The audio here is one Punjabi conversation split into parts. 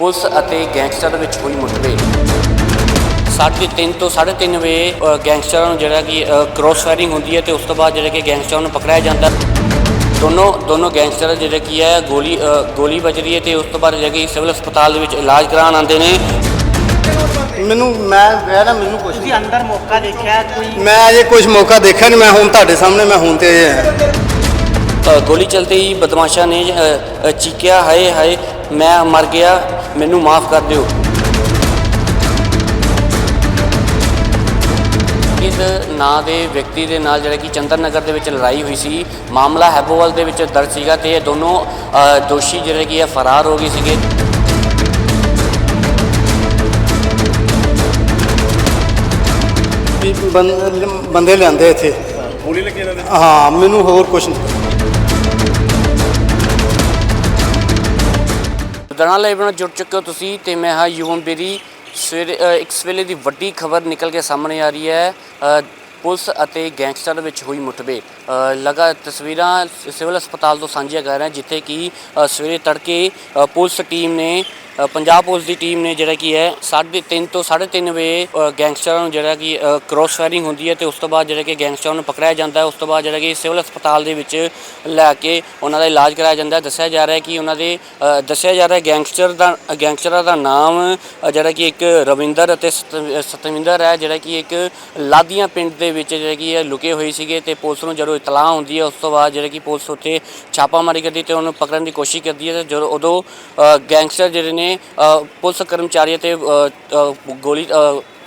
ਪੁਲਿਸ ਅਤੇ ਗੈਂਗਸਟਰ ਵਿੱਚ ਹੋਈ ਮੁਠਭੇੜ। ਸਾਢੇ ਤਿੰਨ ਤੋਂ 3:30 ਵਜੇ ਗੈਂਗਸਟਰਾਂ ਨੂੰ ਜਿਹੜਾ ਕਿ ਕ੍ਰੋਸ ਫਾਇਰਿੰਗ ਹੁੰਦੀ ਹੈ ਤੇ ਉਸ ਤੋਂ ਬਾਅਦ ਜਿਹੜਾ ਕਿ ਗੈਂਗਸਟਰਾਂ ਨੂੰ ਪਕੜਿਆ ਜਾਂਦਾ। ਦੋਨੋਂ ਦੋਨੋਂ ਗੈਂਗਸਟਰ ਜਿਹੜੇ ਕੀ ਹੈ ਗੋਲੀ ਗੋਲੀ ਵੱਜਦੀ ਹੈ ਤੇ ਉਸ ਤੋਂ ਬਾਅਦ ਜਿਹੜਾ ਕਿ ਸਿਵਲ ਹਸਪਤਾਲ ਦੇ ਵਿੱਚ ਇਲਾਜ ਕਰਾਉਣ ਆਉਂਦੇ ਨੇ। ਮੈਨੂੰ ਮੈਂ ਮੈਂ ਨਾ ਮੈਨੂੰ ਕੁਛ ਤੁਸੀਂ ਅੰਦਰ ਮੌਕਾ ਦੇਖਿਆ ਕੋਈ? ਮੈਂ ਅਜੇ ਕੁਝ ਮੌਕਾ ਦੇਖਿਆ ਨਹੀਂ ਮੈਂ ਹੁਣ ਤੁਹਾਡੇ ਸਾਹਮਣੇ ਮੈਂ ਹੁਣ ਤੇ ਆਇਆ ਗੋਲੀ ਚਲਦੇ ਹੀ ਬਦਮਾਸ਼ਾਂ ਨੇ ਚੀਕਿਆ ਹਾਏ ਹਾਏ ਮੈਂ ਮਰ ਗਿਆ। ਮੈਨੂੰ ਮਾਫ ਕਰ ਦਿਓ। ਇਸ ਨਾਂ ਦੇ ਵਿਅਕਤੀ ਦੇ ਨਾਲ ਜਿਹੜਾ ਕਿ ਚੰਦਰ ਨਗਰ ਦੇ ਵਿੱਚ ਲੜਾਈ ਹੋਈ ਸੀ ਮਾਮਲਾ ਹੈਬੋਵਾਲ ਦੇ ਵਿੱਚ ਦਰਜ ਸੀਗਾ ਤੇ ਇਹ ਦੋਨੋਂ ਦੋਸ਼ੀ ਜਿਹੜੇ ਕੀ ਹੈ ਫਰਾਰ ਹੋ ਗਏ ਸੀਗੇ। ਬੰਦੇ ਲਿਆਂਦੇ ਇੱਥੇ। ਗੋਲੀ ਲੱਗੀ ਇਹਨਾਂ ਦੇ? ਹਾਂ ਮੈਨੂੰ ਹੋਰ ਕੁਝ ਨਹੀਂ ਲੁਧਿਆਣਾ ਲਾਈਵ ਨਾਲ ਜੁੜ ਚੁੱਕੇ ਹੋ ਤੁਸੀਂ ਤੇ ਮੈਂ ਹਾਂ ਯੂਵਨ ਬੇਰੀ। ਸਵੇਰੇ ਇੱਕ ਸਵੇਲੇ ਦੀ ਵੱਡੀ ਖਬਰ ਨਿਕਲ ਕੇ ਸਾਹਮਣੇ ਆ ਰਹੀ ਹੈ। ਪੁਲਿਸ ਅਤੇ ਗੈਂਗਸਟਰ ਵਿੱਚ ਹੋਈ ਮੁਠਭੇੜ। ਲਗਾ ਤਸਵੀਰਾਂ ਸਿਵਲ ਹਸਪਤਾਲ ਤੋਂ ਸਾਂਝੀਆਂ ਕਰ ਰਹੇ ਹਾਂ, ਜਿੱਥੇ ਕਿ ਸਵੇਰੇ ਤੜਕੇ ਪੁਲਿਸ ਟੀਮ ਨੇ ਪੰਜਾਬ ਪੁਲਿਸ ਦੀ ਟੀਮ ਨੇ ਜਿਹੜਾ ਕੀ ਹੈ 3:30 ਤੋਂ 3:30 ਵਜੇ ਗੈਂਗਸਟਰਾਂ ਨੂੰ ਜਿਹੜਾ ਕਿ ਕ੍ਰੋਸ ਫਾਇਰਿੰਗ ਹੁੰਦੀ ਹੈ ਤੇ ਉਸ ਤੋਂ ਬਾਅਦ ਜਿਹੜਾ ਕਿ ਗੈਂਗਸਟਰਾਂ ਨੂੰ ਪਕੜਿਆ ਜਾਂਦਾ ਹੈ, ਉਸ ਤੋਂ ਬਾਅਦ ਜਿਹੜਾ ਕਿ ਸਿਵਲ ਹਸਪਤਾਲ ਦੇ ਵਿੱਚ ਲੈ ਕੇ ਉਹਨਾਂ ਦਾ ਇਲਾਜ ਕਰਾਇਆ ਜਾਂਦਾ ਹੈ। ਦੱਸਿਆ ਜਾ ਰਿਹਾ ਹੈ ਕਿ ਉਹਨਾਂ ਦੇ ਦੱਸਿਆ ਜਾ ਰਿਹਾ ਹੈ ਗੈਂਗਸਟਰ ਦਾ, ਗੈਂਗਸਟਰਾਂ ਦਾ ਨਾਮ ਜਿਹੜਾ ਕਿ ਇੱਕ ਰਵਿੰਦਰ ਅਤੇ ਸਤ- ਸਤਵਿੰਦਰ ਹੈ, ਜਿਹੜਾ ਕਿ ਇੱਕ ਲਾਦੀਆਂ ਪਿੰਡ ਦੇ ਵਿੱਚ ਜਿਹੜਾ ਕਿ ਇਹ ਲੁਕੇ ਹੋਏ ਸੀਗੇ ਤੇ ਪੁਲਿਸ ਨੂੰ ਜਦੋਂ ਇਤਲਾਹ ਹੁੰਦੀ ਹੈ, ਉਸ ਤੋਂ ਬਾਅਦ ਜਿਹੜਾ ਕਿ ਪੁਲਿਸ ਉੱਥੇ ਛਾਪਾਮਾਰੀ ਕਰਦੀ ਤੇ ਉਹਨੂੰ ਪਕੜਨ ਦੀ ਕੋਸ਼ਿਸ਼ ਕਰਦੀ ਹੈ ਤੇ ਜਦੋਂ, ਉਦੋਂ ਗੈਂਗਸਟਰ ਜਿਹੜੇ ਨੇ ਅ, ਪੁਲਿਸ ਕਰਮਚਾਰੀਆਂ ਤੇ ਗੋਲੀ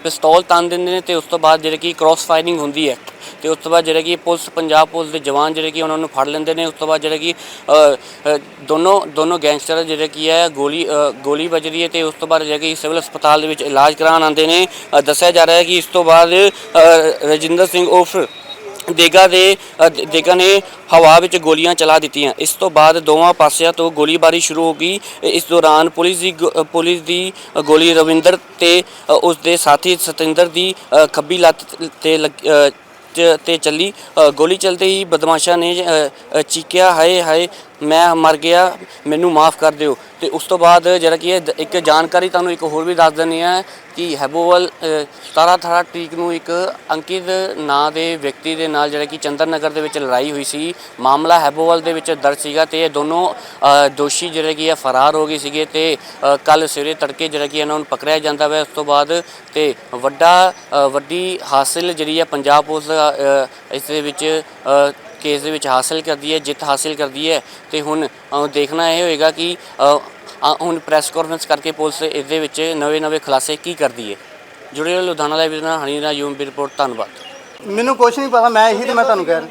ਪਿਸਤੌਲ ਤਾਨ ਦਿੰਦੇ ਨੇ ਤੇ ਉਸ ਤੋਂ ਬਾਅਦ ਜਿਹੜੇ ਕਿ ਕ੍ਰਾਸ ਫਾਇਰਿੰਗ ਹੁੰਦੀ ਹੈ ਤੇ ਉਸ ਤੋਂ ਬਾਅਦ ਜਿਹੜੇ ਕਿ ਪੁਲਿਸ ਪੰਜਾਬ ਪੁਲਿਸ ਦੇ ਜਵਾਨ ਜਿਹੜੇ ਕਿ ਉਹਨਾਂ ਨੂੰ ਫੜ ਲੈਂਦੇ ਨੇ ਉਸ ਤੋਂ ਬਾਅਦ ਜਿਹੜੇ ਕਿ ਦੋਨੋਂ ਦੋਨੋਂ ਗੈਂਗਸਟਰ ਜਿਹੜੇ ਕੀ ਹੈ ਗੋਲੀ ਅ, ਗੋਲੀ ਵੱਜਦੀ ਹੈ ਤੇ ਉਸ ਤੋਂ ਬਾਅਦ ਜਿਹੜੇ ਕਿ ਸਿਵਲ ਹਸਪਤਾਲ ਦੇ ਵਿੱਚ ਇਲਾਜ ਕਰਾਉਣ ਆਉਂਦੇ ਨੇ। ਦੱਸਿਆ ਜਾ ਰਿਹਾ ਹੈ ਕਿ ਇਸ ਤੋਂ ਬਾਅਦ ਰਜਿੰਦਰ ਸਿੰਘ ਉਰਫ ਦੇਗਾ ਦੇ ਅ, ਦੇ- ਦੇਗਾ ਨੇ ਹਵਾ ਵਿੱਚ ਗੋਲੀਆਂ ਚਲਾ ਦਿੱਤੀਆਂ। ਇਸ ਤੋਂ ਬਾਅਦ ਦੋਵਾਂ ਪਾਸਿਆਂ ਤੋਂ ਗੋਲੀਬਾਰੀ ਸ਼ੁਰੂ ਹੋ ਗਈ। ਇਸ ਦੌਰਾਨ ਪੁਲਿਸ ਦੀ ਗੋ- ਅ, ਪੁਲਿਸ ਦੀ ਅ, ਗੋਲੀ ਰਵਿੰਦਰ ਤੇ ਅ, ਉਸ ਦੇ ਸਾਥੀ ਸਤਿੰਦਰ ਦੀ ਅ, ਖੱਬੀ ਲੱਤ ਤੇ ਲੱਗ- ਅ, ਚ- ਤੇ ਚੱਲੀ। ਅ, ਗੋਲੀ ਚਲਦੇ ਹੀ ਬਦਮਾਸ਼ਾਂ ਨੇ ਅ, ਅ, ਚੀਕਿਆ। ਹਾਏ ਹਾਏ ਮੈਂ ਮਰ ਗਿਆ, ਮੈਨੂੰ ਮਾਫ ਕਰ ਦਿਓ। ਤੇ ਉਸ ਤੋਂ ਬਾਅਦ ਜਿਹੜਾ ਕੀ ਹੈ ਦ- ਇੱਕ ਜਾਣਕਾਰੀ ਤੁਹਾਨੂੰ ਇੱਕ ਹੋਰ ਵੀ ਦੱਸ ਦਿੰਨੀ ਹੈ ਕਿ ਹੈਬੋਵਲ 17 18 ਤਰੀਕ ਨੂੰ ਇੱਕ ਅੰਕਿਤ ਨਾਂ ਦੇ ਵਿਅਕਤੀ ਦੇ ਨਾਲ ਜਿਹੜਾ ਕਿ ਚੰਦਰ ਨਗਰ ਦੇ ਵਿੱਚ ਲੜਾਈ ਹੋਈ ਸੀ। ਮਾਮਲਾ ਹੈਬੋਵਲ ਦੇ ਵਿੱਚ ਦਰਜ ਸੀਗਾ ਤੇ ਇਹ ਦੋਨੋਂ ਦੋਸ਼ੀ ਜਿਹੜੇ ਕਿ ਹੈ ਫਰਾਰ ਹੋ ਗਏ ਸੀਗੇ ਤੇ ਕੱਲ ਸਵੇਰੇ ਤੜਕੇ ਜਿਹੜਾ ਕਿ ਇਹਨਾਂ ਨੂੰ ਪਕੜਿਆ ਜਾਂਦਾ ਵਾ। ਉਸ ਤੋਂ ਬਾਅਦ ਤੇ ਵੱਡਾ ਵੱਡੀ ਹਾਸਿਲ ਜਿਹੜੀ ਹੈ ਪੰਜਾਬ ਪੁਲਿਸ ਇਸ ਦੇ ਵਿੱਚ ਕੇਸ ਦੇ ਵਿੱਚ ਹਾਸਿਲ ਕਰਦੀ ਹੈ ਜਿੱਤ ਹਾਸਿਲ ਕਰਦੀ ਹੈ ਤੇ ਹੁਣ ਦੇਖਣਾ ਇਹ ਹੋਏਗਾ ਕਿ ਹੁਣ ਪ੍ਰੈਸ ਕਾਨਫਰੰਸ ਕਰਕੇ ਪੁਲਿਸ ਇਸ ਦੇ ਵਿੱਚ ਨਵੇਂ-ਨਵੇਂ ਖੁਲਾਸੇ ਕੀ ਕਰਦੀ ਹੈ। ਜੁੜੇ ਰਹੋ ਲੁਧਿਆਣਾ ਲਾਈਵ ਦੇ ਨਾਲ ਹਨੀ ਦਾ ਯੂਮ ਰਿਪੋਰਟ ਧੰਨਵਾਦ। ਮੈਨੂੰ ਕੁਝ ਨਹੀਂ ਪਤਾ ਮੈਂ ਇਹੀ ਤੇ ਮੈਂ ਤੁਹਾਨੂੰ ਕਹਿ ਰਿਹਾ।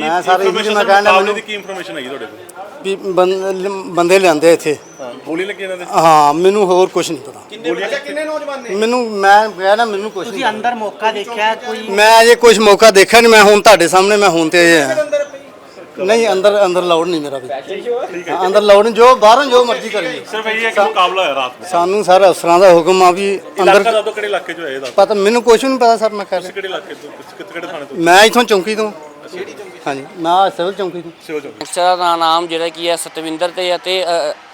ਮੈਂ ਸਾਰੇ ਇਹੀ ਮੈਂ ਕਹਿਣ ਮੈਨੂੰ ਕੀ ਇਨਫੋਰਮੇਸ਼ਨ ਹੈਗੀ ਤੁਹਾਡੇ ਕੋਲ? ਵੀ ਬੰ- ਬੰਦੇ ਲਿਆਂਦੇ ਇੱਥੇ। ਹਾਂ ਗੋਲੀ ਲੱਗੀ ਇਹਨਾਂ ਦੇ? ਹਾਂ ਮੈਨੂੰ ਹੋਰ ਕੁਝ ਨਹੀਂ ਪਤਾ। ਗੋਲੀਆਂ ਕਿੰਨੇ ਨੌਜਵਾਨ ਨੇ? ਮੈਨੂੰ ਮੈਂ ਕਹਿ ਰਿਹਾ ਮੈਨੂੰ ਕੁਝ ਤੁਸੀਂ ਅੰਦਰ ਮੌਕਾ ਦੇਖਿਆ ਕੋਈ ਮੈਂ ਅਜੇ ਕੁਝ ਮੌਕਾ ਦੇਖਿਆ ਨਹੀਂ ਮੈਂ ਹੁਣ ਤੁਹਾਡੇ ਸਾਹਮਣੇ ਮੈਂ ਹੁਣ ਤੇ ਆਇਆ। ਨਹੀਂ ਅੰਦਰ ਅੰਦਰ ਲਾਉਡ ਨਹੀਂ ਮੇਰਾ ਵੀ। ਹਾਂ, ਅੰਦਰ ਲਾਉਡ ਨਹੀਂ ਜੋ ਬਾਹਰੋਂ ਜੋ ਮਰਜ਼ੀ ਕਰੀਏ ਸਿਰਫ ਇਹ ਹੈ ਕਿ ਮੁਕਾਬਲਾ ਹੋਇਆ ਰਾਤ ਨੂੰ। ਸਾਨੂੰ ਸਰ ਅਫਸਰਾਂ ਦਾ ਹੁਕਮ ਆ ਵੀ ਇਲਾਕਾ ਅੰਦਰ ਦੱਸੋ ਕਿਹੜੇ ਇਲਾਕੇ 'ਚ ਹੋਇਆ ਇਹ ਦੱਸ। ਪਤਾ ਮੈਨੂੰ ਕੁਝ ਨਹੀਂ ਪਤਾ ਸਰ ਮੈਂ ਕਿਹੜੇ ਇਲਾਕੇ ਤੋਂ ਕਿੱਥੇ ਕਿਹੜੇ ਥਾਣੇ ਤੋਂ? ਮੈਂ ਇਥੋਂ ਚੌਂਕੀ ਤੋਂ। ਹਾਂਜੀ ਮੈਂ ਸਿਵਲ ਚੌਂਕੀ ਤੋਂ। ਸਿਵਲ ਚੌਂਕ। ਦਾ ਨਾਮ ਜਿਹੜਾ ਕੀ ਹੈ ਸਤਵਿੰਦਰ ਤੇ ਅਤੇ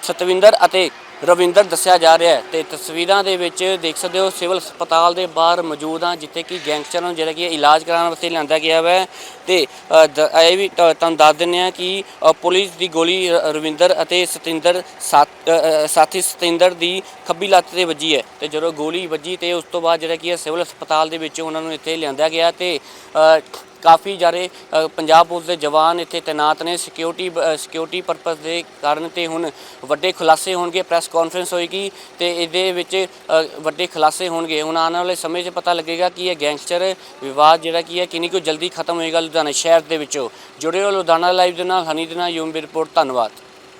ਸਤਵਿੰਦਰ ਅਤੇ ਰਵਿੰਦਰ ਦੱਸਿਆ ਜਾ ਰਿਹਾ ਹੈ। ਤੇ ਤਸਵੀਰਾਂ ਦੇ ਵਿੱਚ ਦੇਖ ਸਕਦੇ ਹੋ ਸਿਵਲ ਹਸਪਤਾਲ ਦੇ ਬਾਹਰ ਮੌਜੂਦ ਹਾਂ ਜਿੱਥੇ ਕਿ ਗੈਂਗਸਟਰਾਂ ਨੂੰ ਜਿਹੜਾ ਕਿ ਇਲਾਜ ਕਰਾਉਣ ਵਾਸਤੇ ਲਿਆਂਦਾ ਗਿਆ ਹੈ। ਤੇ ਇਹ ਵੀ ਤ- ਤੁਹਾਨੂੰ ਦੱਸ ਦਿੰਦੇ ਆ ਕਿ ਪੁਲਿਸ ਦੀ ਗੋਲੀ ਰ- ਰਵਿੰਦਰ ਅਤੇ ਸਤਿੰਦਰ ਸਾਥ- ਸਤਿੰਦਰ ਦੀ ਖੱਬੀ ਲੱਤ ਤੇ ਵੱਜੀ ਹੈ। ਤੇ ਜਦੋਂ ਗੋਲੀ ਵੱਜੀ ਤੇ ਉਸ ਤੋਂ ਬਾਅਦ ਜਿਹੜਾ ਕੀ ਹੈ ਸਿਵਲ ਹਸਪਤਾਲ ਦੇ ਵਿੱਚ ਉਹਨਾਂ ਨੂੰ ਇੱਥੇ ਲਿਆਂਦਾ ਗਿਆ ਤੇ ਕਾਫੀ ਜਾਰੇ ਪੰਜਾਬ ਪੁਲਿਸ ਦੇ ਜਵਾਨ ਇੱਥੇ ਤੈਨਾਤ ਨੇ। ਸਿਕਿਉਰਿਟੀ ਸਿਕਿਉਰਿਟੀ ਪਰਪਸ ਦੇ ਕਾਰਨ ਤੇ ਹੁਣ ਵੱਡੇ ਖੁਲਾਸੇ ਹੋਣਗੇ ਪ੍ਰੈਸ ਕਾਨਫਰੰਸ ਹੋਏਗੀ ਤੇ ਇਹਦੇ ਵਿੱਚ ਵੱਡੇ ਖੁਲਾਸੇ ਹੋਣਗੇ। ਹੁਣ ਆਉਣ ਵਾਲੇ ਸਮੇਂ 'ਚ ਪਤਾ ਲੱਗੇਗਾ ਕਿ ਇਹ ਗੈਂਗਸਟਰ ਵਿਵਾਦ ਜਿਹੜਾ ਕੀ ਹੈ, ਕਿੰਨੀ ਕੁ ਜਲਦੀ ਖਤਮ ਹੋਏਗਾ ਲੁਧਿਆਣਾ ਸ਼ਹਿਰ ਦੇ ਵਿੱਚੋਂ। ਜੁੜੇ ਹੋ ਲੁਧਿਆਣਾ ਲਾਈਵ ਦੇ ਨਾਲ, ਹਨੀ ਦੇ ਨਾਲ, ਯੂਮ ਦੀ ਰਿਪੋਰਟ ਧੰਨਵਾਦ।